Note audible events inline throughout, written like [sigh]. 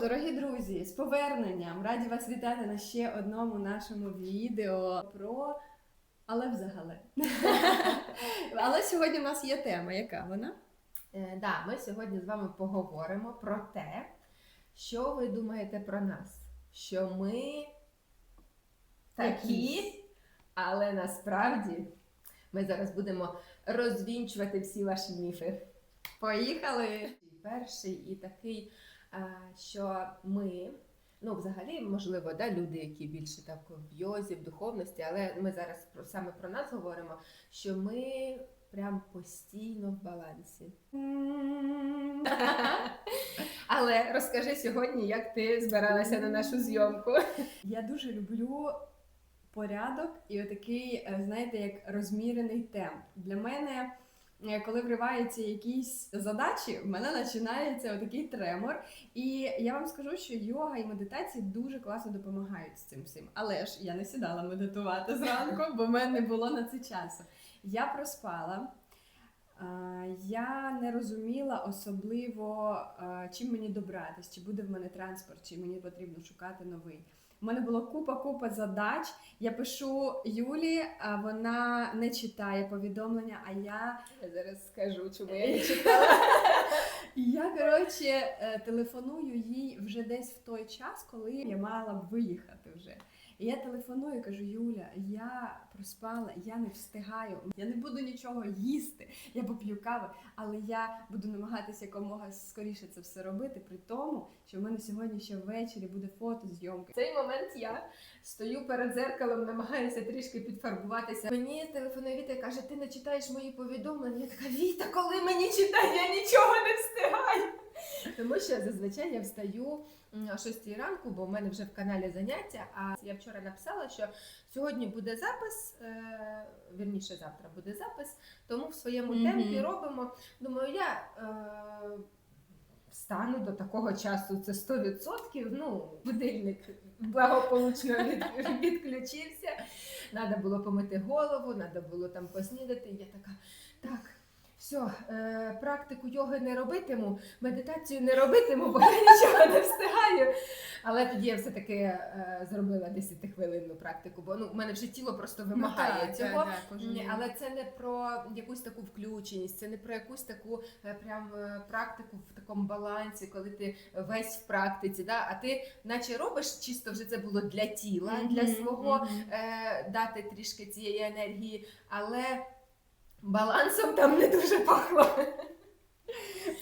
Дорогі друзі, з поверненням! Раді вас вітати на ще одному нашому відео про але взагалі. [laughs] Але сьогодні в нас є тема. Яка вона? Е, да, ми сьогодні з вами поговоримо про те, що ви думаєте про нас. Що ми такі, але насправді ми зараз будемо розвінчувати всі ваші міфи. Поїхали! Перший і такий, що ми, ну взагалі, можливо, да, люди, які більше так в йозі, в духовності, але ми зараз про саме про нас говоримо, що ми прям постійно в балансі. Але розкажи сьогодні, як ти збиралася на нашу зйомку. Я дуже люблю порядок і отакий, е, знаєте, як розмірений темп. Для мене, е, коли вриваються якісь задачі, в мене починається отакий тремор. І я вам скажу, що йога і медитації дуже класно допомагають з цим всім. Але ж я не сідала медитувати зранку, бо в мене не було на це часу. Я проспала. Я не розуміла особливо, чим мені добратись, чи буде в мене транспорт, чи мені потрібно шукати новий. У мене було купа-купа задач. Я пишу Юлі, а вона не читає повідомлення, а я Я зараз скажу, чому я не читала. [laughs] я коротше е, телефоную їй вже десь в той час, коли я мала б виїхати вже. І я телефоную, кажу: Юля, я проспала, я не встигаю, я не буду нічого їсти, я поп'ю кави, але я буду намагатися якомога скоріше це все робити, при тому, що в мене сьогодні ще ввечері буде фотозйомка. В цей момент я стою перед зеркалом, намагаюся трішки підфарбуватися. Мені телефонує Віта і каже, ти не читаєш мої повідомлення. Я така, Віта, коли мені читати, я нічого не встигаю. Тому що зазвичай я встаю о 6 ранку, бо в мене вже в каналі заняття. А я вчора написала, що сьогодні буде запис, е, вірніше завтра буде запис, тому в своєму Мгм. темпі робимо. Думаю, я. Е, Встану до такого часу, це 100%. Ну, будильник благополучно [laughs] від, відключився. Треба було помити голову, треба було там поснідати. Я така, так, все, е, практику йоги не робитиму, медитацію не робитиму, бо я нічого не встигаю. Але тоді я все-таки е, зробила 10-хвилинну практику, бо ну, в мене вже тіло просто вимагає так, цього. так, так, Ні, але це не про якусь таку включеність, це не про якусь таку е, прям е, практику в такому балансі, коли ти весь в практиці, да? а ти наче робиш чисто вже це було для тіла, для Мгм, свого мгм. е, дати трішки цієї енергії, але балансом там не дуже пахло.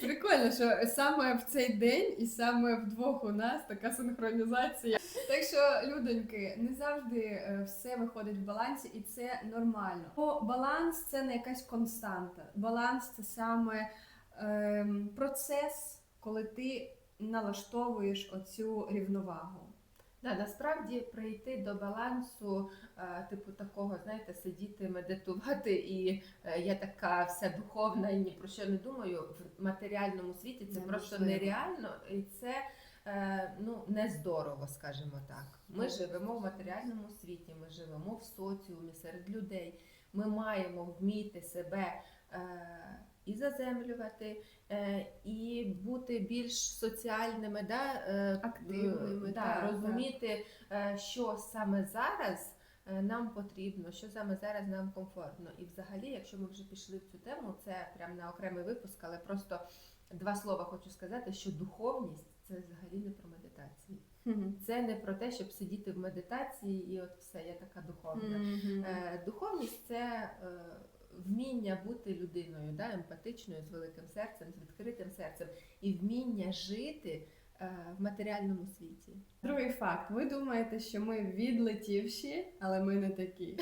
Прикольно, що саме в цей день і саме вдвох у нас така синхронізація. Так що, людоньки, не завжди е, все виходить в балансі, і це нормально. Бо баланс це не якась константа. Баланс це саме ем, процес, коли ти налаштовуєш оцю рівновагу. Да, насправді прийти до балансу, е, типу такого, знаєте, сидіти, медитувати, і е, я така вся духовна і ні про що не думаю. В матеріальному світі це просто Неможливо. нереально, і це е, ну не здорово, скажімо так. Ми Ну. живемо в матеріальному світі, ми живемо в соціумі серед людей. Ми маємо вміти себе. Е, і заземлювати, е, і бути більш соціальними, да, е, Активними, да, так, розуміти, е, що саме зараз е, нам потрібно, що саме зараз нам комфортно. І взагалі, якщо ми вже пішли в цю тему, це прям на окремий випуск, але просто два слова хочу сказати, що духовність це взагалі не про медитацію. Це не про те, щоб сидіти в медитації і от все, я така духовна. Е, Духовність це е, вміння бути людиною, да, емпатичною, з великим серцем, з відкритим серцем, і вміння жити е, в матеріальному світі. Другий факт. Ви думаєте, що ми відлетівші, але ми не такі.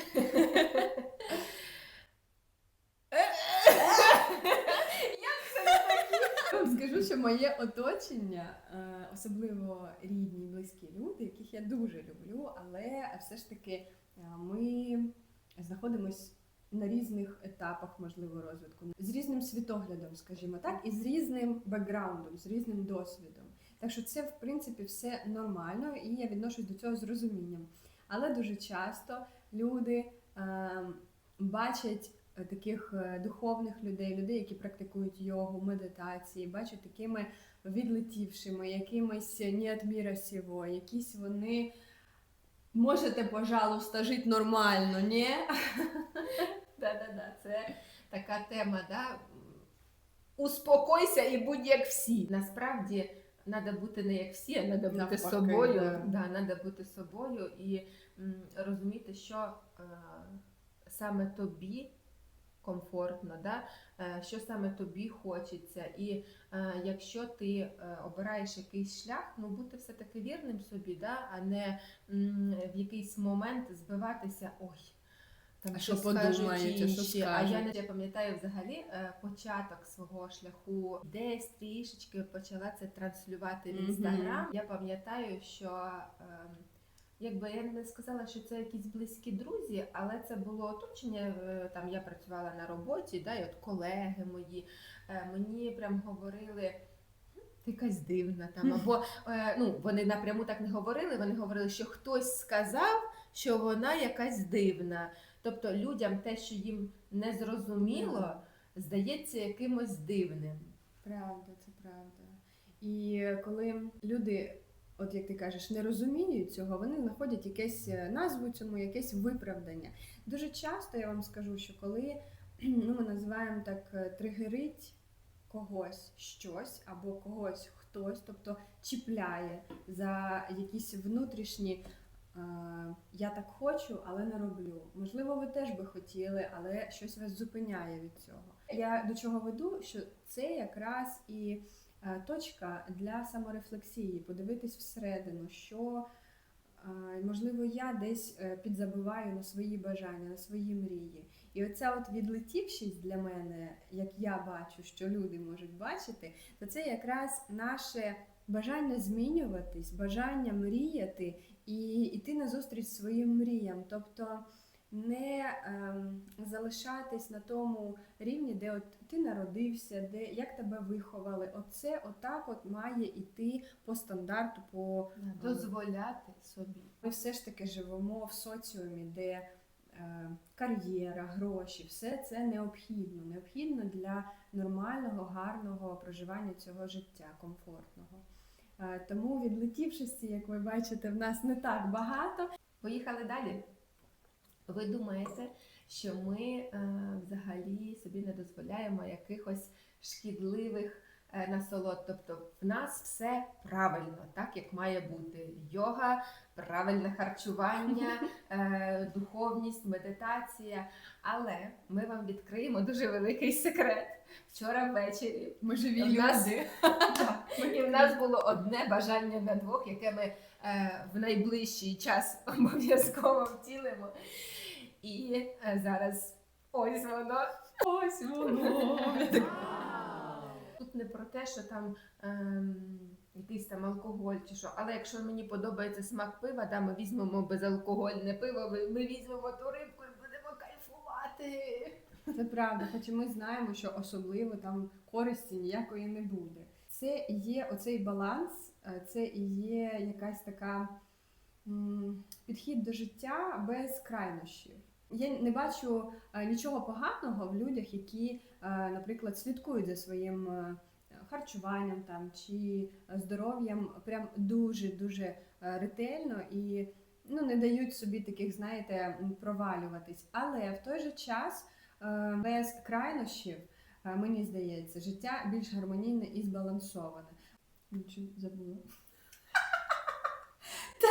Я вам скажу, що моє оточення, е, особливо рідні, близькі люди, яких я дуже люблю, але все ж таки е, ми знаходимось на різних етапах можливо розвитку, з різним світоглядом, скажімо так, і з різним бекграундом, з різним досвідом. Так що це, в принципі, все нормально, і я відношусь до цього з розумінням. Але дуже часто люди е, бачать таких е, духовних людей, людей, які практикують йогу, медитації, бачу такими відлетівшими, якимись від міра сього, якісь вони. Можете, пожалуйста, жити нормально, ні? [laughs] Да-да-да, це така тема, да? Успокойся і будь як всі. Насправді треба бути не як всі, а треба бути Навпаки, собою. да. Да, треба бути собою і м, розуміти, що е, саме тобі комфортно, да? е, що саме тобі хочеться. І е, якщо ти е, обираєш якийсь шлях, ну бути все-таки вірним собі, да? а не м, в якийсь момент збиватися. Ой, там А що скажуть подумають, а що інші. А я не я пам'ятаю взагалі е, початок свого шляху, десь трішечки почала це транслювати в інстаграм. Я пам'ятаю, що ем, якби я не сказала, що це якісь близькі друзі, але це було оточення. е, Там я працювала на роботі, да, і от колеги мої е, мені прям говорили. Ти якась дивна там. Або ну, вони напряму так не говорили, вони говорили, що хтось сказав, що вона якась дивна. Тобто людям те, що їм не зрозуміло, здається якимось дивним. Правда, це правда. І коли люди, от як ти кажеш, не розуміють цього, вони знаходять якесь е, назву цьому, якесь виправдання. Дуже часто я вам скажу, що коли ну, ми називаємо так е, тригерить когось щось або когось хтось, тобто чіпляє за якісь внутрішні. Е, Я так хочу, але не роблю. Можливо, ви теж би хотіли, але щось вас зупиняє від цього. Я до чого веду, що це якраз і е, точка для саморефлексії, подивитись всередину, що е, можливо я десь підзабиваю на свої бажання, на свої мрії. І оця от відлетівшість для мене, як я бачу, що люди можуть бачити, то це якраз наше бажання змінюватись, бажання мріяти і йти назустріч своїм мріям. Тобто не ем, залишатись на тому рівні, де от ти народився, де як тебе виховали. Оце отак от має іти по стандарту, по Дозволяти собі. ми все ж таки живемо в соціумі, де е, кар'єра, гроші, все це необхідно. Необхідно для нормального, гарного проживання цього життя, комфортного. Е, тому відлетівшості, як ви бачите, в нас не так багато. Поїхали далі. Ви думаєте, що ми е, взагалі собі не дозволяємо якихось шкідливих насолод? Тобто в нас все правильно, так як має бути. Йога, правильне харчування, [laughs] е, духовність, медитація. Але ми вам відкриємо дуже великий секрет. Вчора ввечері Ми живі В нас- люди. [laughs] і в нас було одне бажання на двох, яке ми е, в найближчий час [laughs] обов'язково втілимо. І е, зараз ось воно. Ось воно. Тут не про те, що там ем, якийсь там алкоголь чи що. Але якщо мені подобається смак пива, да, ми візьмемо безалкогольне пиво, ми, візьмемо ту рибку і будемо кайфувати. Це правда, хоча ми знаємо, що особливо там користі ніякої не буде. Це є оцей баланс, е, це і є якась така м, підхід до життя без крайнощів. Я не бачу е, нічого поганого в людях, які, е, наприклад, слідкують за своїм е, харчуванням там чи здоров'ям прям дуже дуже ретельно і ну, не дають собі таких, знаєте, провалюватись. Але в той же час без крайнощів, мені здається, життя більш гармонійне і збалансоване. Нічого забула.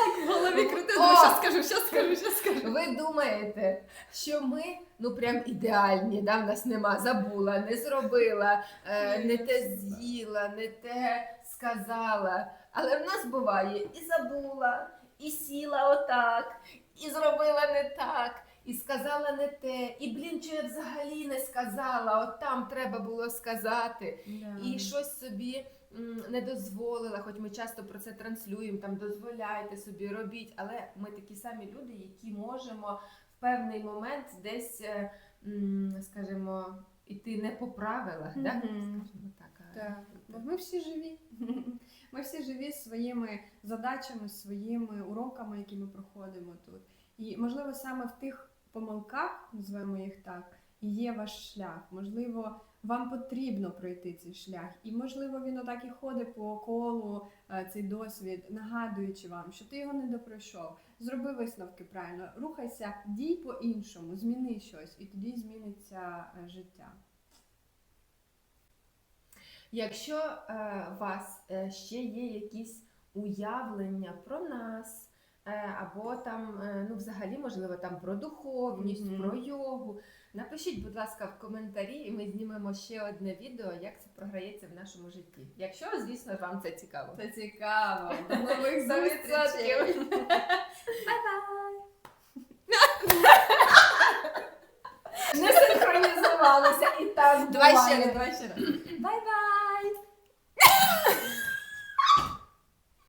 Так, в голові крутила. О! Що скажу, що скажу, що скажу. Ви думаєте, що ми ну прям ідеальні, да? в нас нема, забула, не зробила, е, не те з'їла, не те сказала. Але в нас буває і забула, і сіла отак, і зробила не так, і сказала не те, і блін, що я взагалі не сказала, от там треба було сказати і щось собі не дозволила, хоч ми часто про це транслюємо, там дозволяйте собі, робіть, але ми такі самі люди, які можемо в певний момент десь, е, скажімо, іти не по правилах, да? Мгм. скажімо так. Так, бо ми всі живі. [laughs] Ми всі живі своїми задачами, своїми уроками, які ми проходимо тут. І можливо саме в тих помилках, називаємо їх так, і є ваш шлях. Можливо, вам потрібно пройти цей шлях, і можливо він отак і ходить по колу е, цей досвід, нагадуючи вам, що ти його не допройшов. Зроби висновки правильно, рухайся, дій по-іншому, зміни щось, і тоді зміниться е, життя. Якщо е, у вас ще є якісь уявлення про нас, або там, ну, взагалі, можливо, там про духовність, Мгм. про йогу, напишіть, будь ласка, в коментарі, і ми знімемо ще одне відео, як це програється в нашому житті. Якщо, звісно, вам це цікаво. Це цікаво. До нових зустрічей! Бай-бай! Не синхронізувалися і так Давай ще раз, давай ще раз. Бай-бай!